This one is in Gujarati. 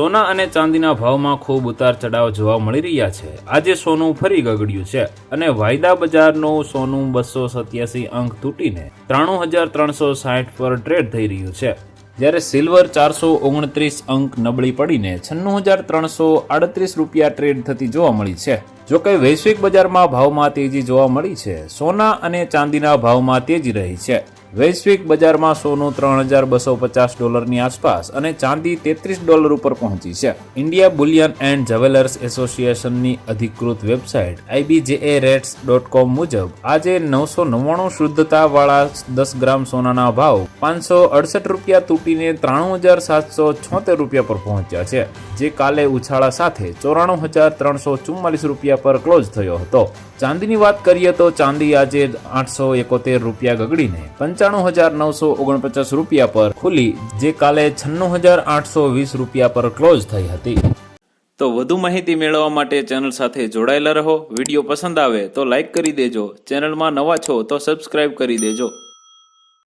સોના અને ચાંદીના ભાવમાં ખૂબ ઉતાર ચઢાવ જોવા મળી રહ્યા છે. આજે સોનું ફરી ગગડ્યું છે અને વાયદા બજારનું સોનું બસો સત્યાસી અંક તૂટીને ત્રાણું હજાર ત્રણસો સાઠ પર ટ્રેડ થઈ રહ્યું છે. જ્યારે સિલ્વર ચારસો ઓગણત્રીસ અંક નબળી પડીને છન્નું હજાર ત્રણસો આડત્રીસ રૂપિયા ટ્રેડ થતી જોવા મળી છે. જો કે વૈશ્વિક બજારમાં ભાવમાં તેજી જોવા મળી છે. સોના અને ચાંદીના ભાવમાં તેજી રહી છે. વૈશ્વિક બજારમાં સોનું ત્રણ હજાર બસો પચાસ ડોલરની આસપાસ અને ચાંદી તેત્રીસ ડોલર ઉપર પહોંચી છે. ઇન્ડિયા બુલિયન એન્ડ જ્વેલર્સ એસોસિએશનની અધિકૃત website I B J A rates dot com મુજબ આજે નવસો નવ્વાણું શુદ્ધતાવાળા દસ ગ્રામ સોનાના ભાવ પાંચસો અડસઠ રૂપિયા તૂટીને ત્રાણું હજાર સાતસો છોતેર રૂપિયા પર પહોંચ્યા છે, જે કાલે ઉછાળા સાથે ચોરાણું હજાર ત્રણસો ચુમ્માલીસ રૂપિયા પર ક્લોઝ થયો હતો. ચાંદીની વાત કરીએ તો ચાંદી આજે આઠસો એકોતેર રૂપિયા ગગડીને પંચાણું હજાર નવસો ઓગણપચાસ રૂપિયા પર ખુલી, જે કાલે છન્નું હજાર આઠસો વીસ રૂપિયા પર ક્લોઝ થઈ હતી. તો વધુ માહિતી મેળવવા માટે ચેનલ સાથે જોડાયેલા રહો. વીડિયો પસંદ આવે તો લાઇક કરી દેજો. ચેનલમાં નવા છો તો સબસ્ક્રાઇબ કરી દેજો.